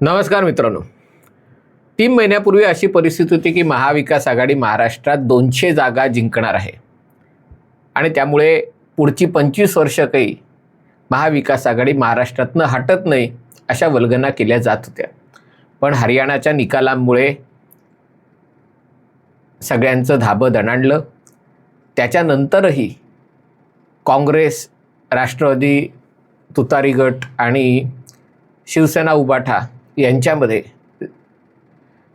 नमस्कार मित्रांनो. तीन महिन्यापूर्वी अशी परिस्थिती होती की महाविकास आघाडी महाराष्ट्रात दोनशे जागा जिंकणार आहे. आणि त्यामुळे पुढची पंचवीस वर्ष काही महाविकास आघाडी महाराष्ट्रातनं हटत नाही अशा वल्गना केल्या जात होत्या. पण हरियाणाच्या निकालांमुळे सगळ्यांचं धाबं दणाणलं. त्याच्यानंतरही काँग्रेस राष्ट्रवादी तुतारी गट आणि शिवसेना उबाठा यांच्यामध्ये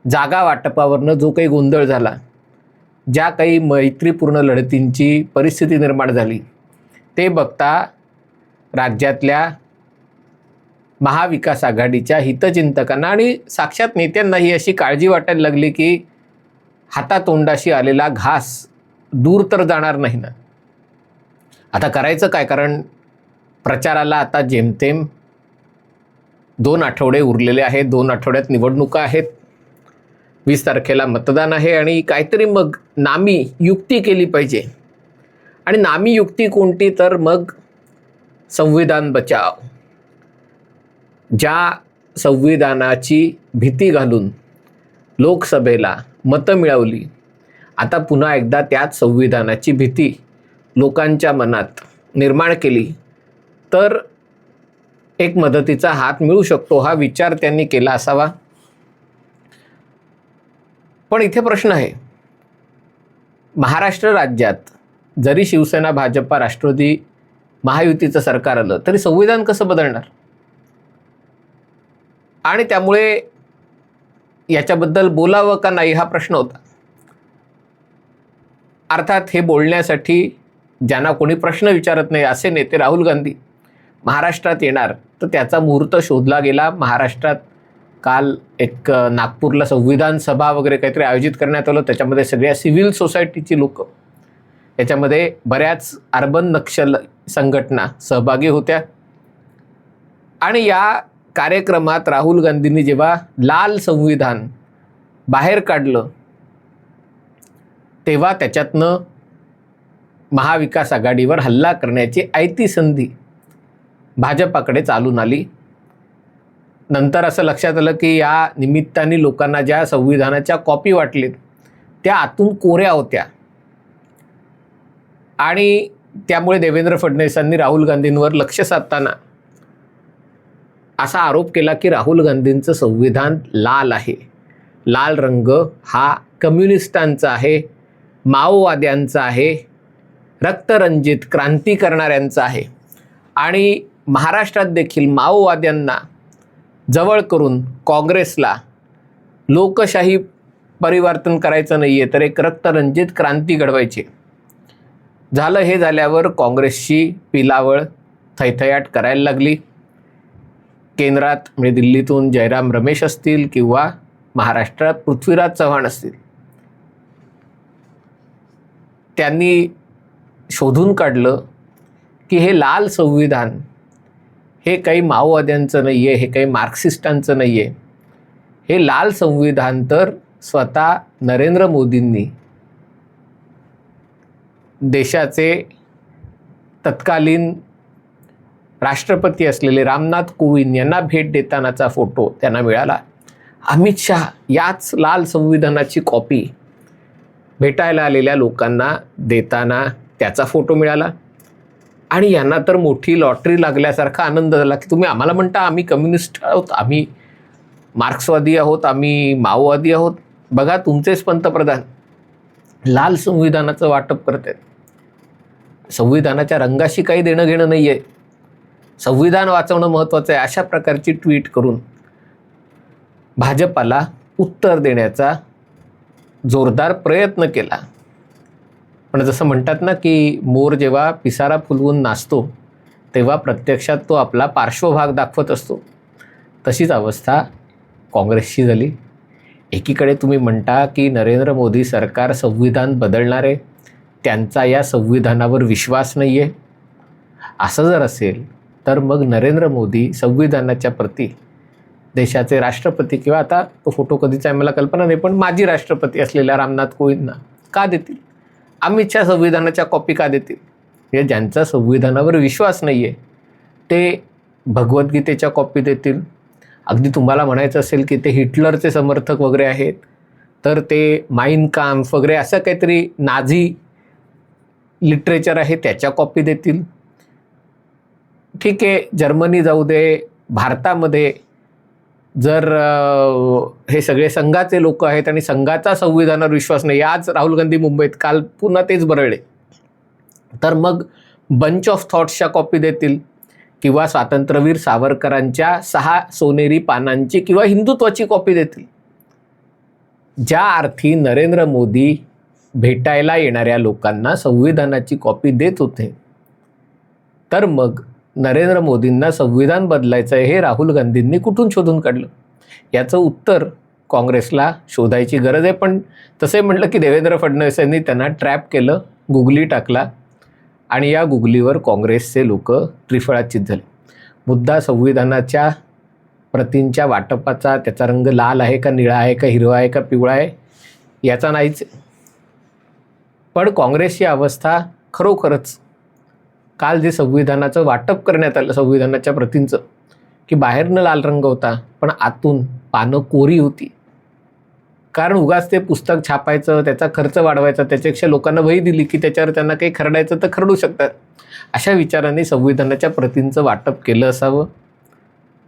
जागा वाटपावरनं जो काही गोंधळ झाला ज्या काही मैत्रीपूर्ण लढतींची परिस्थिती निर्माण झाली ते बघता राज्यातल्या महाविकास आघाडीच्या हितचिंतकांना आणि साक्षात नेत्यांनाही अशी काळजी वाटायला लागली की हातातोंडाशी आलेला घास दूर तर जाणार नाही ना. आता करायचं काय? कारण प्रचाराला आता जेमतेम दोन आठवडे उरलेले आहेत दोन आठवड्यात निवडणुका आहेत. वीस तारखेला मतदान आहे आणि काहीतरी मग नामी युक्ती केली पाहिजे. आणि नामी युक्ती कोणती? तर मग संविधान बचाव. ज्या संविधानाची भीती घालून लोकसभेला मतं मिळवली आता पुन्हा एकदा त्याच संविधानाची भीती लोकांच्या मनात निर्माण केली तर एक मदतीचा हात मिळू शकतो हा विचार त्यांनी केला असावा. पण इथे प्रश्न आहे. महाराष्ट्र राज्यात जरी शिवसेना भाजपा राष्ट्रवादी महायुतीचं सरकार आलं तरी संविधान कसं बदलणार? आणि त्यामुळे याच्याबद्दल बोलावं का नाही हा प्रश्न होता. अर्थात हे बोलण्यासाठी ज्यांना कोणी प्रश्न विचारत नाही असे नेते राहुल गांधी. महाराष्ट्रात येणार तर त्याचा मुहूर्त शोधला गेला. महाराष्ट्रात काल एक नागपूरला संविधान सभा वगैरे काहीतरी आयोजित करण्यात आलं. त्याच्यामध्ये सगळ्या सिव्हिल सोसायटीची लोक याच्यामध्ये बऱ्याच अर्बन नक्षल संघटना सहभागी होत्या. आणि या कार्यक्रमात राहुल गांधींनी जेव्हा लाल संविधान बाहेर काढलं तेव्हा त्याच्यातनं महाविकास आघाडीवर हल्ला करण्याची आयती संधी भाजपाकडे चालून आली. नंतर असं लक्षात आलं की या निमित्ताने लोकांना ज्या संविधानाच्या कॉपी वाटलेत त्या आतून कोऱ्या होत्या. आणि त्यामुळे देवेंद्र फडणवीसांनी राहुल गांधींवर लक्ष साधताना असा आरोप केला की राहुल गांधींचं संविधान लाल आहे. लाल रंग हा कम्युनिस्टांचा आहे माओवाद्यांचा आहे रक्तरंजित क्रांती करणाऱ्यांचा आहे. आणि महाराष्ट्रात देखील माओवाद्यांना जवळ करून काँग्रेसला लोकशाही परिवर्तन करायचं नाही आहे तर एक रक्तरंजित क्रांती घडवायची झालं हे झाल्यावर काँग्रेसची पिलावळ थैथयाट करायला लागली. केंद्रात म्हणजे दिल्लीतून जयराम रमेश असतील किंवा महाराष्ट्रात पृथ्वीराज चव्हाण असतील. त्यांनी शोधून काढलं की हे लाल संविधान हे काही माओवाद्यांचं नाही आहे हे काही मार्क्सिस्टांचं नाही आहे हे लाल संविधान तर स्वतः नरेंद्र मोदींनी देशाचे तत्कालीन राष्ट्रपती असलेले रामनाथ कोविंद यांना भेट देतानाचा फोटो त्यांना मिळाला. अमित शहा याच लाल संविधानाची कॉपी भेटायला आलेल्या लोकांना देताना त्याचा फोटो मिळाला. आणि यांना तर मोठी लॉटरी लागल्यासारखा आनंद झाला की तुम्ही आम्हाला म्हणता आम्ही कम्युनिस्ट आहोत आम्ही मार्क्सवादी आहोत आम्ही माओवादी आहोत. बघा तुमचेच पंतप्रधान लाल संविधानाचं वाटप करत आहेत. संविधानाच्या रंगाशी काही देणं घेणं नाही आहे संविधान वाचवणं महत्त्वाचं आहे अशा प्रकारची ट्विट करून भाजपाला उत्तर देण्याचा जोरदार प्रयत्न केला. पण जसं म्हणतात ना की मोर जेव्हा पिसारा फुलवून नाचतो तेव्हा प्रत्यक्षात तो आपला पार्श्वभाग दाखवत असतो. तशीच अवस्था काँग्रेसची झाली. एकीकडे तुम्ही म्हणता की नरेंद्र मोदी सरकार संविधान बदलणार आहे त्यांचा या संविधानावर विश्वास नाही आहे असं जर असेल तर मग नरेंद्र मोदी संविधानाच्या प्रती देशाचे राष्ट्रपती किंवा आता तो फोटो कधीचा आहे मला कल्पना नाही पण माजी राष्ट्रपती असलेल्या रामनाथ कोविंदना का देतील? आम्हीच्या संविधानाच्या कॉपी का देतील? हे ज्यांचा संविधानावर विश्वास नाही आहे ते भगवद्गीतेच्या कॉपी देतील. अगदी तुम्हाला म्हणायचं असेल की ते हिटलरचे समर्थक वगैरे आहेत तर ते माइन काम्फ वगैरे असं काहीतरी नाझी लिटरेचर आहे त्याच्या कॉपी देतील. ठीक आहे जर्मनी जाऊ दे भारतामध्ये जर हे सगळे संघाचे लोक आहेत आणि संघाचा संविधानावर विश्वास नाही आज राहुल गांधी मुंबईत काल पुन्हा तेच बरळले. तर मग बंच ऑफ थॉट्सच्या कॉपी देतील किंवा स्वातंत्र्यवीर सावरकरांच्या सहा सोनेरी पानांची किंवा हिंदुत्वाची कॉपी देतील. ज्या अर्थी नरेंद्र मोदी भेटायला येणाऱ्या लोकांना संविधानाची कॉपी देत होते तर मग नरेंद्र मोदींना संविधान बदलायचं आहे हे राहुल गांधींनी कुठून शोधून काढलं? याचं उत्तर काँग्रेसला शोधायची गरज आहे. पण तसे म्हटलं की देवेंद्र फडणवीस यांनी त्यांना ट्रॅप केलं गुगली टाकला आणि या गुगलीवर काँग्रेसचे लोक त्रिफळाचित झाले. मुद्दा संविधानाच्या प्रतींच्या वाटपाचा त्याचा रंग लाल आहे का निळा आहे का हिरवा आहे का पिवळा आहे याचा नाहीच. पण काँग्रेसची अवस्था खरोखरच काल जे संविधानाचं वाटप करण्यात आलं संविधानाच्या प्रतींचं की बाहेरनं लाल रंग होता पण आतून पानं कोरी होती. कारण उगाच ते पुस्तक छापायचं त्याचा खर्च वाढवायचा त्याच्यापेक्षा लोकांना वही दिली की त्याच्यावर त्यांना काही खरडायचं तर खरडू शकतात. अशा विचारांनी संविधानाच्या प्रतींचं वाटप केलं असावं.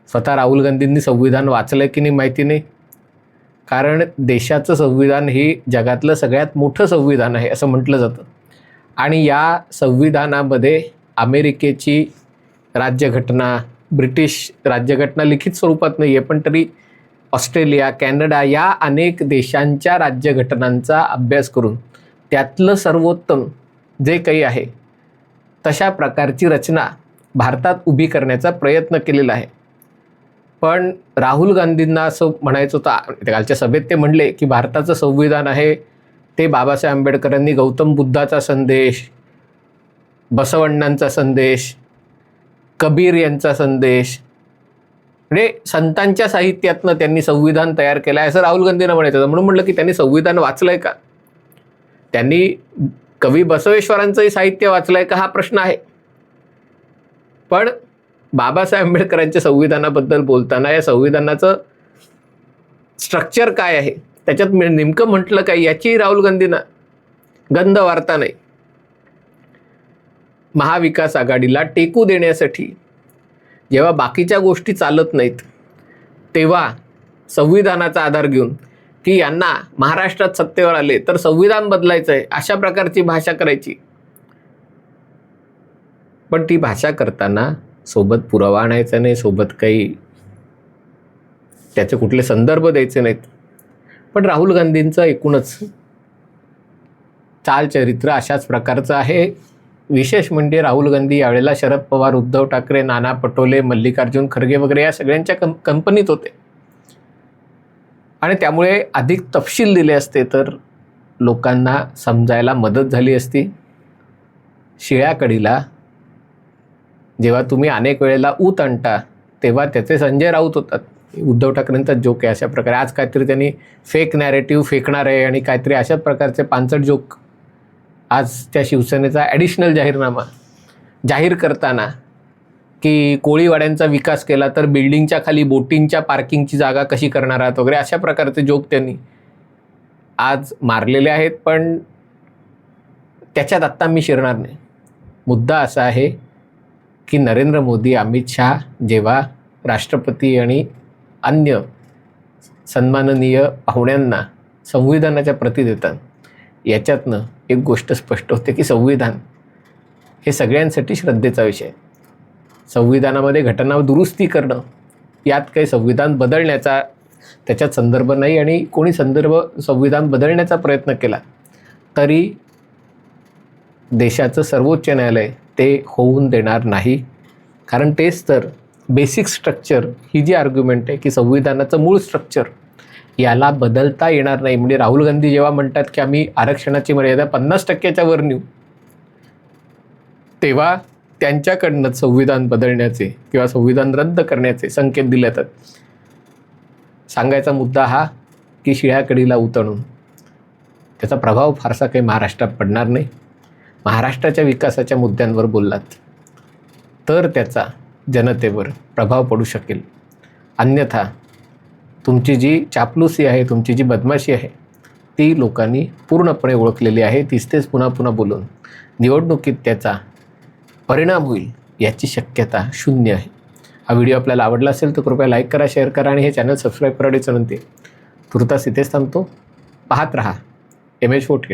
स्वतः राहुल गांधींनी संविधान वाचलं की नाही माहिती नाही. कारण देशाचं संविधान हे जगातलं सगळ्यात मोठं संविधान आहे असं म्हटलं जातं. आणि या संविधानामध्ये अमेरिकेची राज्यघटना ब्रिटिश राज्यघटना लिखित स्वरूपात नाही आहे पण तरी ऑस्ट्रेलिया कॅनडा या अनेक देशांच्या राज्यघटनांचा अभ्यास करून त्यातलं सर्वोत्तम जे काही आहे तशा प्रकारची रचना भारतात उभी करण्याचा प्रयत्न केलेला आहे. पण राहुल गांधींना असं म्हणायचं होतं कालच्या सभेत ते म्हणले की भारताचं संविधान आहे ते बाबासाहेब आंबेडकरांनी गौतम बुद्धाचा संदेश बसवण्णांचा संदेश कबीर यांचा संदेश. म्हणजे संतांच्या साहित्यातनं त्यांनी संविधान तयार केलं आहे असं राहुल गांधींना म्हणायचं होतं. म्हणून म्हटलं की त्यांनी संविधान वाचलं आहे का? त्यांनी कवी बसवेश्वरांचंही साहित्य वाचलं आहे का? हा प्रश्न आहे. पण बाबासाहेब आंबेडकरांच्या संविधानाबद्दल बोलताना या संविधानाचं स्ट्रक्चर काय आहे? त्याच्यात नेमकं म्हटलं काय याची राहुल गांधींना गंध वार्ता नाही. महाविकास आघाडीला टेकू देण्यासाठी जेव्हा बाकीच्या गोष्टी चालत नाहीत तेव्हा संविधानाचा आधार घेऊन की यांना महाराष्ट्रात सत्तेवर आले तर संविधान बदलायचं आहे अशा प्रकारची भाषा करायची. पण ती भाषा करताना सोबत पुरावा आणायचा नाही सोबत काही त्याचे कुठले संदर्भ द्यायचे नाहीत. पण राहुल गांधींचं एकूणच चालचरित्र अशाच प्रकारचं आहे. विशेष म्हणजे राहुल गांधी यावेळेला शरद पवार उद्धव ठाकरे नाना पटोले मल्लिकार्जुन खरगे वगैरे या सगळ्यांच्या कं कंपनीत होते. आणि त्यामुळे अधिक तपशील दिले असते तर लोकांना समजायला मदत झाली असती. शिळ्या कढीला जेव्हा तुम्ही अनेक वेळेला ऊत आणता तेव्हा त्याचे संजय राऊत होतात. उद्धव ठाकरेंचा जोक आहे अशा प्रकारे. आज काहीतरी त्यांनी फेक नॅरेटिव्ह फेकणार आहे आणि काहीतरी अशा प्रकारचे पानसट जोक आज त्या शिवसेनेचा ॲडिशनल जाहीरनामा जाहीर करताना की कोळीवाड्यांचा विकास केला तर बिल्डिंगच्या खाली बोटिंगच्या पार्किंगची जागा कशी करणार आहात वगैरे अशा प्रकारचे जोक त्यांनी आज मारलेले आहेत. पण त्याच्यात आत्ता मी शिरणार नाही. मुद्दा असा आहे की नरेंद्र मोदी अमित शहा जेव्हा राष्ट्रपती आणि अन्य सन्माननीय पाहुण्यांना संविधानाच्या प्रती देतात याच्यातनं एक गोष्ट स्पष्ट होते की संविधान हे सगळ्यांसाठी श्रद्धेचा विषय. संविधानामध्ये घटना दुरुस्ती करणं यात काही संविधान बदलण्याचा त्याच्यात संदर्भ नाही आणि कोणी संदर्भ संविधान बदलण्याचा प्रयत्न केला तरी देशाचं सर्वोच्च न्यायालय ते होऊन देणार नाही. कारण तेच तर बेसिक स्ट्रक्चर ही जी आर्ग्युमेंट आहे की संविधानाचं मूळ स्ट्रक्चर याला बदलता येणार नाही. म्हणजे राहुल गांधी जेव्हा म्हणतात की आम्ही आरक्षणाची मर्यादा पन्नास टक्क्याच्या वर नेऊ तेव्हा त्यांच्याकडनं संविधान बदलण्याचे किंवा संविधान रद्द करण्याचे संकेत दिले जातात. सांगायचा मुद्दा हा की शिळ्याकडीला उतरून त्याचा प्रभाव फारसा काही महाराष्ट्रात पडणार नाही. महाराष्ट्राच्या विकासाच्या मुद्द्यांवर बोललात तर त्याचा जनतेवर प्रभाव पडू शकेल. अन्यथा तुमची जी चापलूसी आहे तुमची जी बदमाशी आहे ती लोकांनी पूर्णपणे ओळखलेली आहे. तीच तेच पुन्हा पुन्हा बोलून. निवडणुकीत त्याचा परिणाम होईल याची शक्यता शून्य आहे. हा व्हिडिओ आपल्याला आवडला असेल तर कृपया लाईक करा शेअर करा आणि हे चॅनल सबस्क्राईब करायची विनंती तुर्तास इथेच थांबतो. पाहत रहा. M H fort